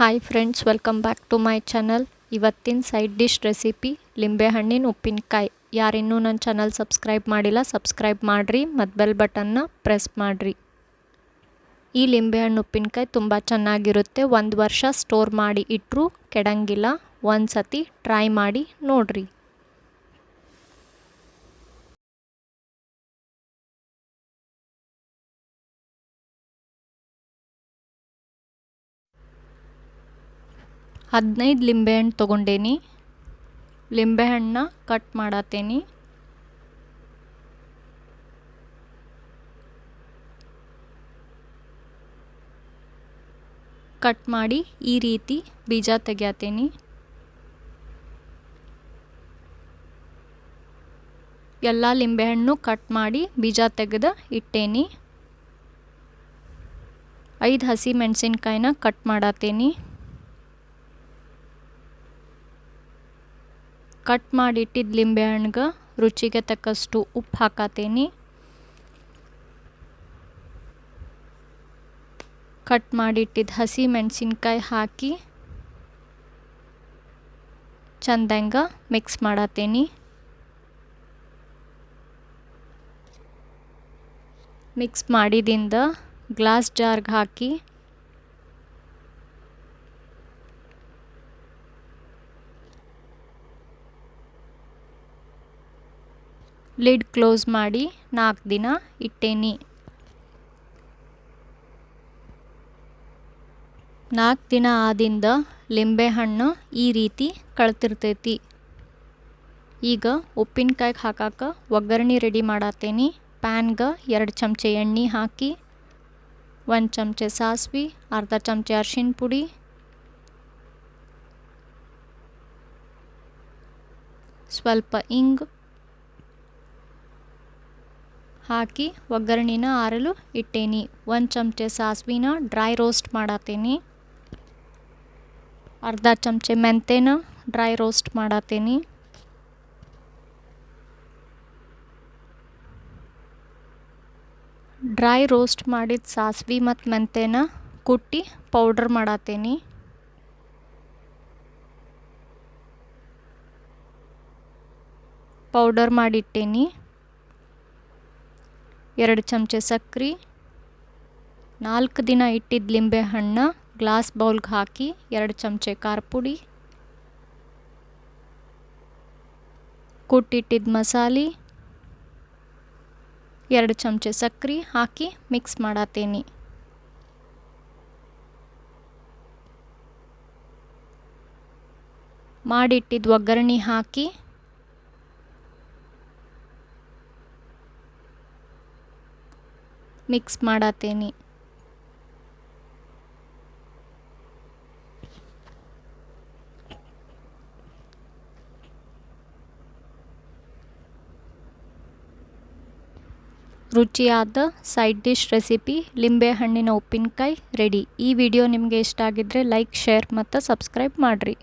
Hi friends welcome back to my channel ಇವತ್ತಿನ side dish recipe ಲಿಂಬೆಹಣ್ಣಿನ ಉಪ್ಪಿನಕಾಯಿ ಯಾರಿನ್ನೂ ನನ್ನ ಚಾನಲ್ ಸಬ್ಸ್ಕ್ರೈಬ್ ಮಾಡಿಲ್ಲ ಸಬ್ಸ್ಕ್ರೈಬ್ ಮಾಡಿರಿ ಮದ್ಬೆಲ್ ಬೆಲ್ ಬಟನ್ನ ಪ್ರೆಸ್ ಮಾಡಿರಿ. ಈ ಲಿಂಬೆಹಣ್ಣು ಉಪ್ಪಿನಕಾಯಿ ತುಂಬ ಚೆನ್ನಾಗಿರುತ್ತೆ. ಒಂದು ವರ್ಷ ಸ್ಟೋರ್ ಮಾಡಿ ಇಟ್ಟರೂ ಕೆಡಂಗಿಲ್ಲ. ಒಂದು ಸತಿ ಟ್ರೈ ಮಾಡಿ ನೋಡಿರಿ. ಹದಿನೈದು ಲಿಂಬೆಹಣ್ಣು ತೊಗೊಂಡೇನಿ. ಲಿಂಬೆಹಣ್ಣನ್ನ ಕಟ್ ಮಾಡತ್ತೇನಿ ಕಟ್ ಮಾಡಿ ಈ ರೀತಿ ಬೀಜ ತೆಗಿಯತ್ತೇನಿ ಎಲ್ಲ ಲಿಂಬೆಹಣ್ಣು ಕಟ್ ಮಾಡಿ ಬೀಜ ತೆಗೆದು ಇಟ್ಟೇನಿ. ಐದು ಹಸಿ ಮೆಣಸಿನ್ಕಾಯಿನ ಕಟ್ ಮಾಡತ್ತೇನಿ ಕಟ್ ಮಾಡಿಟ್ಟಿದ್ದ ಲಿಂಬೆಹಣ್ಣಿಗೆ ರುಚಿಗೆ ತಕ್ಕಷ್ಟು ಉಪ್ಪು ಹಾಕತ್ತೀನಿ ಕಟ್ ಮಾಡಿಟ್ಟಿದ್ದ ಹಸಿ ಮೆಣಸಿನ್ಕಾಯಿ ಹಾಕಿ ಚಂದಂಗ ಮಿಕ್ಸ್ ಮಾಡತ್ತೇನಿ ಮಿಕ್ಸ್ ಮಾಡಿದಿಂದ ಗ್ಲಾಸ್ ಜಾರ್ಗೆ ಹಾಕಿ ಲಿಡ್ ಕ್ಲೋಸ್ ಮಾಡಿ ನಾಲ್ಕು ದಿನ ಇಟ್ಟೇನಿ. ನಾಲ್ಕು ದಿನ ಆದಿಂದ ಲಿಂಬೆಹಣ್ಣು ಈ ರೀತಿ ಕಳ್ತಿರ್ತೈತಿ. ಈಗ ಉಪ್ಪಿನಕಾಯಿಗೆ ಹಾಕಕ್ಕೆ ಒಗ್ಗರಣೆ ರೆಡಿ ಮಾಡತ್ತೇನಿ ಪ್ಯಾನ್ಗೆ ಎರಡು ಚಮಚೆ ಎಣ್ಣೆ ಹಾಕಿ, ಒಂದು ಚಮಚೆ ಸಾಸ್ವಿ, ಅರ್ಧ ಚಮಚೆ ಅರ್ಶಿಣ ಪುಡಿ, ಸ್ವಲ್ಪ ಇಂಗು ಹಾಕಿ ಒಗ್ಗರಣೆನ ಆರಲು ಇಟ್ಟೇನಿ. ಒಂದು ಚಮಚೆ ಸಾಸ್ವಿನ ಡ್ರೈ ರೋಸ್ಟ್ ಮಾಡತ್ತೀನಿ ಅರ್ಧ ಚಮಚೆ ಮೆಂತೆನ ಡ್ರೈ ರೋಸ್ಟ್ ಮಾಡತ್ತೀನಿ ಡ್ರೈ ರೋಸ್ಟ್ ಮಾಡಿದ ಸಾಸಿವೆ ಮತ್ತು ಮೆಂತೆನ ಕುಟ್ಟಿ ಪೌಡರ್ ಮಾಡತ್ತೀನಿ ಪೌಡರ್ ಮಾಡಿಟ್ಟೇನಿ. ಎರಡು ಚಮಚೆ ಸಕ್ರೆ, ನಾಲ್ಕು ದಿನ ಇಟ್ಟಿದ್ದ ಲಿಂಬೆ ಹಣ್ಣು, ಗ್ಲಾಸ್ ಬೌಲ್ಗೆ ಹಾಕಿ ಎರಡು ಚಮಚೆ ಖಾರ ಪುಡಿ ಕುಟ್ಟಿಟ್ಟಿದ್ದ ಮಸಾಲೆ, ಎರಡು ಚಮಚೆ ಸಕ್ರೆ ಹಾಕಿ ಮಿಕ್ಸ್ ಮಾಡತ್ತೇನಿ ಮಾಡಿಟ್ಟಿದ್ದ ಒಗ್ಗರಣೆ ಹಾಕಿ ಮಿಕ್ಸ್ ಮಾಡತ್ತೇನಿ. ರುಚಿಯಾದ ಸೈಡ್ ಡಿಶ್ ರೆಸಿಪಿ ಲಿಂಬೆ ಹಣ್ಣಿನ ಉಪ್ಪಿನಕಾಯಿ ರೆಡಿ. ಈ ವಿಡಿಯೋ ನಿಮಗೆ ಇಷ್ಟ ಆಗಿದ್ದರೆ ಲೈಕ್, ಶೇರ್ ಮತ್ತು ಸಬ್ಸ್ಕ್ರೈಬ್ ಮಾಡಿರಿ.